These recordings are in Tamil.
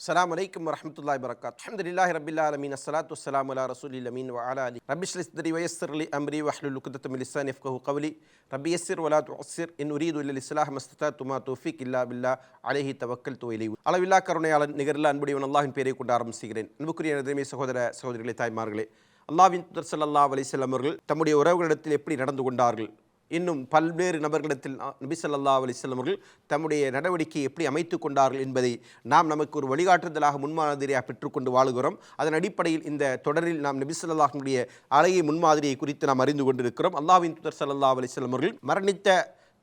அஸ்ஸலாமு வலைக்கம் வரஹ்மத்துல்லாஹி வரகாத் அல்ஹம்துலில்லாஹி ரபில்லா ஆலமீன் அஸ்லாத்து வஸ்ஸலாமு அலா ரசூலில் அமீன் வலா அலி ரபிஸ்லி ஷ்ரஹ் அலி அம்ரி வஹ்லுல் உக்தத்தம் மின் கவுலி யஃப்கஹு கவ்லி ரப்பி வலா துசிர் என் உரீது இல்லல் இஸ்லாஹ் மஸ்தா துமா தோஃபிக் இல்லா பில்லா அலஹி தவக்கல் இலைஹி அளவில்லா கருணையாளன் நிகரில் அன்புடையவன் அல்லாஹின் பேரை கொண்டு ஆரம்பிக்கிறேன் அன்புக்குரிய நெருமை சகோதர சகோதரிகளே தாய்மார்களே அல்லாவின் துதர் சல்லா அலைஹி அவர்கள் தம்முடைய உறவுகளிடத்தில் எப்படி நடந்து கொண்டார்கள்? இன்னும் பல்வேறு நபர்களிடத்தில் நபி சொல்லா அலிஸ்லம் அவர்கள் தம்முடைய நடவடிக்கையை எப்படி அமைத்து கொண்டார்கள் என்பதை நாம் நமக்கு ஒரு வழிகாட்டுதலாக முன்மாதிரியாக பெற்றுக்கொண்டு வாழுகிறோம். அதன் அடிப்படையில் இந்த தொடரில் நாம் நபி ஸல்லல்லாஹுடைய அழகிய முன்மாதிரியை குறித்து நாம் அறிந்து கொண்டிருக்கிறோம். அல்லாஹ்வின் துதர் சல்லா அலிஸ்லம் அவர்கள் மரணித்த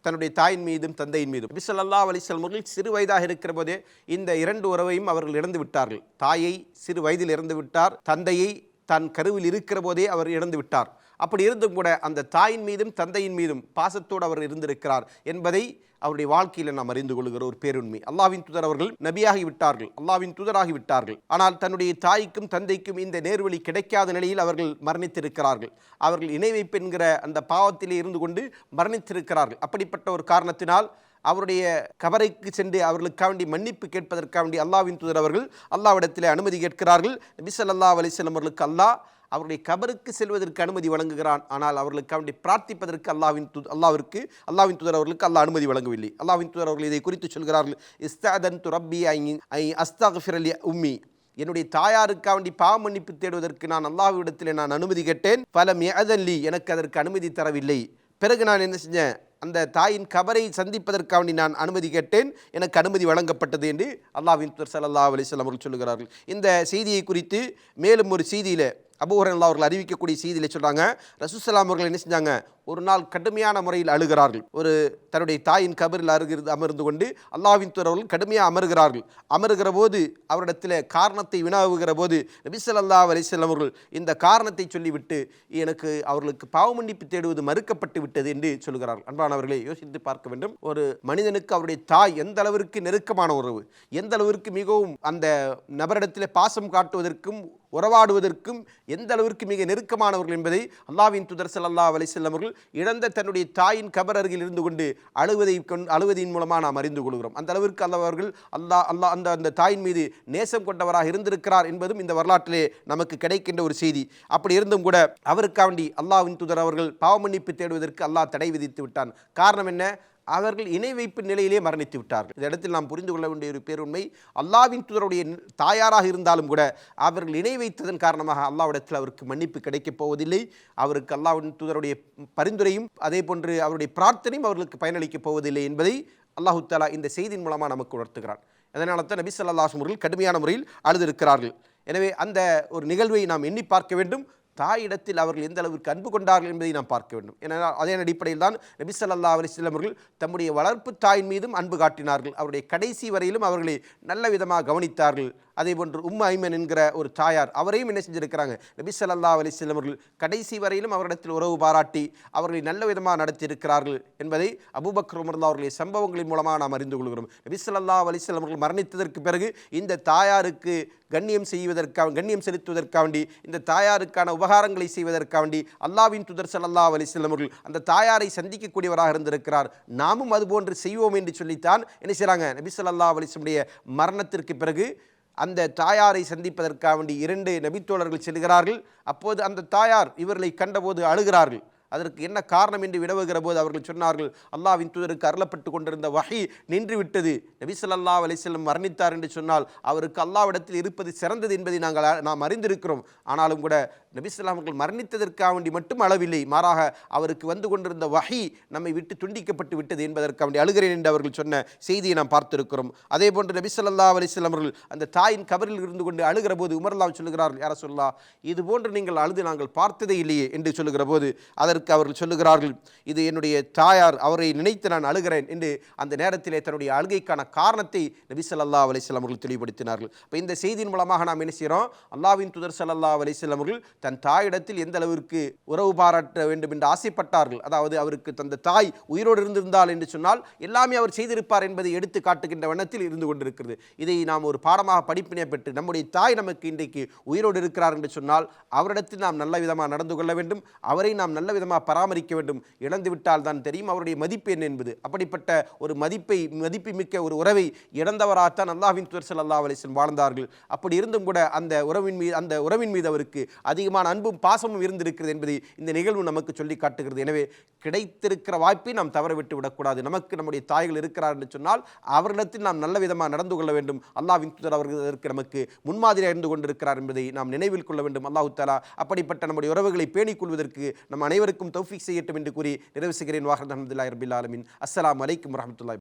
தன்னுடைய தாயின் மீதும் தந்தையின் மீதும் நபி ஸல்லல்லாஹு அலைஹி அவர்கள் சிறு வயதாக இருக்கிற போதே இந்த இரண்டு உறவையும் அவர்கள் இழந்து விட்டார்கள். தாயை சிறு வயதில் இறந்து விட்டார். தந்தையை தன் கருவில் இருக்கிற போதே அவர் இறந்து விட்டார். அப்படி இருந்தும் கூட அந்த தாயின் மீதும் தந்தையின் மீதும் பாசத்தோடு அவர் இருந்திருக்கிறார் என்பதை அவருடைய வாழ்க்கையில் நாம் அறிந்து கொள்கிற ஒரு பேருண்மை. அல்லாவின் துதர் அவர்கள் நபியாகி விட்டார்கள். அல்லாவின் தூதராகி விட்டார்கள். ஆனால் தன்னுடைய தாய்க்கும் தந்தைக்கும் இந்த நேர்வழி கிடைக்காத நிலையில் அவர்கள் மரணித்திருக்கிறார்கள். அவர்கள் இணை வைப்பு என்கிற அந்த பாவத்திலே இருந்து கொண்டு மரணித்திருக்கிறார்கள். அப்படிப்பட்ட ஒரு காரணத்தினால் அவருடைய கபரைக்கு சென்று அவர்களுக்காக வேண்டி மன்னிப்பு கேட்பதற்காக வேண்டி அல்லாவின் துதர் அவர்கள் அல்லாவிடத்திலே அனுமதி கேட்கிறார்கள். நபி ஸல்லல்லாஹு அலைஹி அவர்களுக்கு அல்லாஹ் அவருடைய கபருக்கு செல்வதற்கு அனுமதி வழங்குகிறான். ஆனால் அவர்களுக்கு வேண்டி பிரார்த்திப்பதற்கு அல்லாவின் து அல்லாவிற்கு அல்லாவின் தூதர் அவர்களுக்கு அல்லாஹ் அனுமதி வழங்கவில்லை. அல்லாவின் தூதர் அவர்கள் இதை குறித்து சொல்கிறார்கள். இஸ்தாதன் துரப்பி ஐ ஐ அஸ்தாஃபிர் அலி உம்மி. என்னுடைய தாயாருக்கு அவண்டி பாவ மன்னிப்பு தேடுவதற்கு நான் அல்லாஹ்விடத்தில் நான் அனுமதி கேட்டேன். பல ஏதல்லி எனக்கு அதற்கு அனுமதி தரவில்லை. பிறகு நான் என்ன செஞ்சேன்? அந்த தாயின் கபரை சந்திப்பதற்காக வேண்டி நான் அனுமதி கேட்டேன். எனக்கு அனுமதி வழங்கப்பட்டது என்று அல்லாஹ்வின் தூதர் ஸல்லல்லாஹு அலைஹி அவர்கள் சொல்லுகிறார்கள். இந்த செய்தியை குறித்து மேலும் ஒரு செய்தியில் அபூஹரன் அவர்கள் அறிவிக்கக்கூடிய செய்தியில் சொல்கிறாங்க ரசூசலாம் அவர்கள் என்ன செஞ்சாங்க? ஒரு நாள் கடுமையான முறையில் அழுகிறார்கள். ஒரு தன்னுடைய தாயின் கபரில் அருகிறது அமர்ந்து கொண்டு அல்லாவின் துறவர்கள் கடுமையாக அமர்கிறார்கள். அமர்கிற போது அவரிடத்தில் காரணத்தை வினாவுகிற போது நபிசல்லா அலிசல்லம் அவர்கள் இந்த காரணத்தை சொல்லிவிட்டு எனக்கு அவர்களுக்கு பாவமன்னிப்பு தேடுவது மறுக்கப்பட்டு விட்டது என்று சொல்கிறார்கள். அன்பானவர்களை யோசித்து பார்க்க வேண்டும். ஒரு மனிதனுக்கு அவருடைய தாய் எந்த அளவிற்கு நெருக்கமான உறவு எந்த அளவிற்கு மிகவும் அந்த நபரிடத்தில் பாசம் காட்டுவதற்கும் உறவாடுவதற்கும் எந்த அளவிற்கு மிக நெருக்கமானவர்கள் என்பதை அல்லாவின் துதர் சல்லா அலிசல்லம் அவர்கள் இழந்த தன்னுடைய தாயின் கபர் அருகில் இருந்து கொண்டு அழுவதை கொண் அழுவதின் மூலமாக நாம் அறிந்து கொள்கிறோம். அந்த அளவிற்கு அல்லவர்கள் அல்லாஹ் அல்லாஹ் அந்த அந்த தாயின் மீது நேசம் கொண்டவராக இருந்திருக்கிறார் என்பதும் இந்த வரலாற்றிலே நமக்கு கிடைக்கின்ற ஒரு செய்தி. அப்படி இருந்தும் கூட அவருக்காண்டி அல்லாவின் தூதர் அவர்கள் பாவமன்னிப்பு தேடுவதற்கு அல்லாஹ் தடை விதித்து விட்டான். காரணம் என்ன? அவர்கள் இணை வைப்பு நிலையிலே மரணித்து விட்டார்கள். இந்த இடத்தில் நாம் புரிந்து கொள்ள வேண்டிய ஒரு பேருண்மை அல்லாவின் தூதருடைய தாயாராக இருந்தாலும் கூட அவர்கள் இணை வைத்ததன் காரணமாக அல்லாவிடத்தில் அவருக்கு மன்னிப்பு கிடைக்கப் போவதில்லை. அவருக்கு அல்லாவின் தூதருடைய பரிந்துரையும் அதே போன்று அவருடைய பிரார்த்தனையும் அவர்களுக்கு பயனளிக்கப் போவதில்லை என்பதை அல்லாஹு தாலா இந்த செய்தியின் மூலமாக நமக்கு உணர்த்துகிறான். அதனால தான் நபி ஸல்லல்லாஹு முறையில் கடுமையான முறையில் அழுதிருக்கிறார்கள். எனவே அந்த ஒரு நிகழ்வை நாம் எண்ணி பார்க்க வேண்டும். தாயிடத்தில் அவர்கள் எந்த அளவிற்கு அன்பு கொண்டார்கள் என்பதை நாம் பார்க்க வேண்டும். ஏனென்றால் அதே அடிப்படையில் தான் நபி ஸல்லல்லாஹு அலைஹி அவர்கள் தம்முடைய வளர்ப்பு தாயின் மீதும் அன்பு காட்டினார்கள். அவருடைய கடைசி வரையிலும் அவர்களை நல்ல விதமாக கவனித்தார்கள். அதே போன்று உம்ம ஐமன் என்கிற ஒரு தாயார் அவரையும் என்ன செஞ்சிருக்கிறாங்க? நபி ஸல்லல்லாஹு அலைஹி அவர்கள் கடைசி வரையிலும் அவரிடத்தில் உறவு பாராட்டி அவர்களை நல்ல விதமாக நடத்தியிருக்கிறார்கள் என்பதை அபூபக்கர் உமர்லா அவர்களுடைய சம்பவங்களின் மூலமாக நாம் அறிந்து கொள்கிறோம். நபி ஸல்லல்லாஹு அலைஹி அவர்கள் மரணித்ததற்கு பிறகு இந்த தாயாருக்கு கண்ணியம் செய்வதற்காக கண்ணியம் செலுத்துவதற்காக வேண்டி இந்த தாயாருக்கான உபகாரங்களை செய்வதற்காக வேண்டி அல்லாவின் துதர் சல்லா அலைஹி வஸல்லம் அவர்கள் அந்த தாயாரை சந்திக்கக்கூடியவராக இருந்திருக்கிறார். நாமும் அதுபோன்று செய்வோம் என்று சொல்லித்தான் என்ன செய்கிறாங்க நபி ஸல்லல்லாஹு அலிஸ்லமுடைய மரணத்திற்கு பிறகு அந்த தாயாரை சந்திப்பதற்காக வேண்டி இரண்டு நபித்தோழர்கள் செல்கிறார்கள். அப்போது அந்த தாயார் இவர்களை கண்டபோது அழுகிறார்கள். அதற்கு என்ன காரணம் என்று விடவுகிற போது அவர்கள் சொன்னார்கள் அல்லாவின் தூதருக்கு அருளப்பட்டு கொண்டிருந்த வகை நின்று விட்டது. நபி ஸல்லல்லாஹு மரணித்தார் என்று சொன்னால் அவருக்கு அல்லாவிடத்தில் இருப்பது சிறந்தது என்பதை நாங்கள் நாம் அறிந்திருக்கிறோம். ஆனாலும் கூட நபி ஸல்லல்லாஹு அவர்கள் மரணித்ததற்காக வேண்டி மட்டும் அளவில்லை. மாறாக அவருக்கு வந்து கொண்டிருந்த வகை நம்மை விட்டு துண்டிக்கப்பட்டு விட்டது என்பதற்காக வேண்டி அழுகிறேன் என்று அவர்கள் சொன்ன செய்தியை நாம் பார்த்திருக்கிறோம். அதே போன்று நபி ஸல்லல்லாஹு அலைஹி அவர்கள் அந்த தாயின் கபரில் இருந்து கொண்டு அழுகிற போது உமர்லாம் சொல்லுகிறார்கள் யார சொல்லா இது போன்று நீங்கள் அழுது நாங்கள் பார்த்ததே இல்லையே என்று சொல்லுகிற போது அதற்கு அவர்கள் சொல்லுகிறார்கள் இது என்னுடைய தாயார் அவரை நினைத்து நான் அழுகிறேன் என்று அந்த நேரத்திலே தன்னுடைய அழுகைக்கான காரணத்தை நபி ஸல்லல்லாஹு அலிஸ்லாம் அவர்கள் தெளிவுபடுத்தினார்கள். இப்போ இந்த செய்தியின் மூலமாக நாம் என்ன செய்கிறோம் அல்லாவின் துதர் சல்லா அலிஸ்லாம் அவர்கள் தன் தாயிடத்தில் எந்த அளவிற்கு உறவு பாராட்ட வேண்டும் என்று ஆசைப்பட்டார்கள்? அதாவது அவருக்கு தந்த தாய் உயிரோடு இருந்திருந்தால் என்று சொன்னால் எல்லாமே அவர் செய்திருப்பார் என்பதை எடுத்து காட்டுகின்ற வண்ணத்தில் இருந்து கொண்டிருக்கிறது. இதை நாம் ஒரு பாடமாக படிப்பினை பெற்று நம்முடைய தாய் நமக்கு இன்றைக்கு உயிரோடு இருக்கிறார் என்று சொன்னால் அவரிடத்தில் நாம் நல்ல விதமாக நடந்து கொள்ள வேண்டும் அவரை நாம் நல்ல விதமாக பராமரிக்க வேண்டும். இழந்துவிட்டால் தான் தெரியும் அவருடைய மதிப்பு என்ன என்பது. அப்படிப்பட்ட ஒரு மதிப்பை மதிப்பு மிக்க ஒரு உறவை இழந்தவராகத்தான் அல்லாஹின் துவர் ஸல்லல்லாஹு அலைஹி வாழ்ந்தார்கள். அப்படி இருந்தும் கூட அந்த உறவின் மீது அந்த உறவின் மீது அவருக்கு அதிகமாக அதிகமான அன்பும் பாசமும் இருந்திருக்கிறது என்பதை இந்த நிகழ்வு நமக்கு சொல்லி காட்டுகிறது. எனவே கிடைத்திருக்கிற வாய்ப்பை நாம் தவறவிட்டு விடக்கூடாது. நமக்கு நம்முடைய தாய்கள் இருக்கிறார் என்று சொன்னால் அவர்களிடத்தில் நாம் நல்ல விதமாக நடந்து கொள்ள வேண்டும். அல்லாவின் தூதர் அவர்கள் நமக்கு முன்மாதிரியாக இருந்து கொண்டிருக்கிறார் என்பதை நாம் நினைவில் கொள்ள வேண்டும். அல்லாஹு தாலா அப்படிப்பட்ட நம்முடைய உறவுகளை பேணிக் கொள்வதற்கு நம் அனைவருக்கும் தௌஃபிக் செய்யட்டும் என்று கூறி நிறைவு செய்கிறேன். வாகர் அஹமதுல்லா ரபில் ஆலமின். அஸ்லாம் வலைக்கம் வரஹ்மத்துல்லாஹி